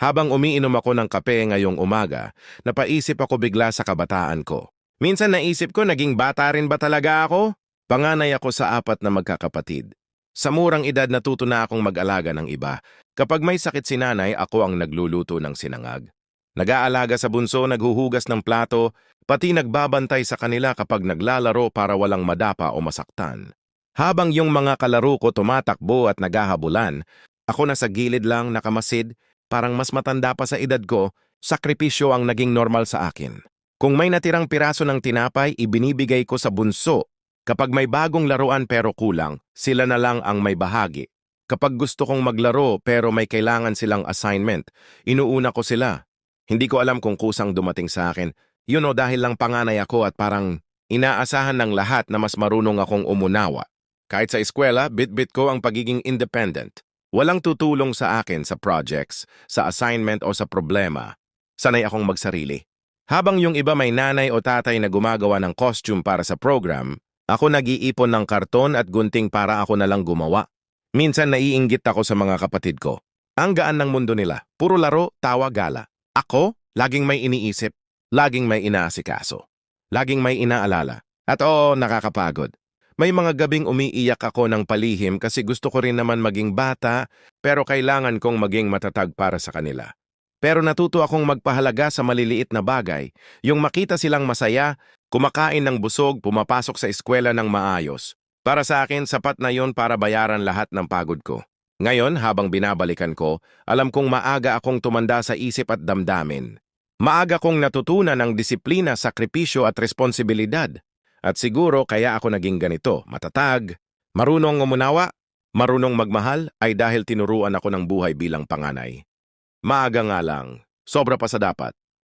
Habang umiinom ako ng kape ngayong umaga, napaisip ako bigla sa kabataan ko. Minsan naisip ko naging bata rin ba talaga ako? Panganay ako sa apat na magkakapatid. Sa murang edad natuto na akong mag-alaga ng iba. Kapag may sakit si nanay, ako ang nagluluto ng sinangag. Nag-aalaga sa bunso, naghuhugas ng plato, pati nagbabantay sa kanila kapag naglalaro para walang madapa o masaktan. Habang yung mga kalaro ko tumatakbo at naghahabulan, ako nasa gilid lang nakamasid, parang mas matanda pa sa edad ko, sakripisyo ang naging normal sa akin. Kung may natirang piraso ng tinapay, ibinibigay ko sa bunso. Kapag may bagong laruan pero kulang, sila na lang ang may bahagi. Kapag gusto kong maglaro pero may kailangan silang assignment, inuuna ko sila. Hindi ko alam kung kusang dumating sa akin. Yun o dahil lang panganay ako at parang inaasahan ng lahat na mas marunong akong umunawa. Kahit sa eskwela, bit-bit ko ang pagiging independent. Walang tutulong sa akin sa projects, sa assignment o sa problema. Sanay akong magsarili. Habang yung iba may nanay o tatay na gumagawa ng costume para sa program, ako nag-iipon ng karton at gunting para ako na lang gumawa. Minsan naiinggit ako sa mga kapatid ko. Ang gaan ng mundo nila, puro laro, tawa, gala. Ako, laging may iniisip, laging may inaasikaso, laging may inaalala. At oo, nakakapagod. May mga gabing umiiyak ako ng palihim kasi gusto ko rin naman maging bata pero kailangan kong maging matatag para sa kanila. Pero natuto akong magpahalaga sa maliliit na bagay, yung makita silang masaya, kumakain ng busog, pumapasok sa eskwela ng maayos. Para sa akin, sapat na yon para bayaran lahat ng pagod ko. Ngayon, habang binabalikan ko, alam kong maaga akong tumanda sa isip at damdamin. Maaga kong natutunan ng disiplina, sakripisyo at responsibilidad. At siguro kaya ako naging ganito, matatag, marunong umunawa, marunong magmahal ay dahil tinuruan ako ng buhay bilang panganay. Maaga nga lang, sobra pa sa dapat.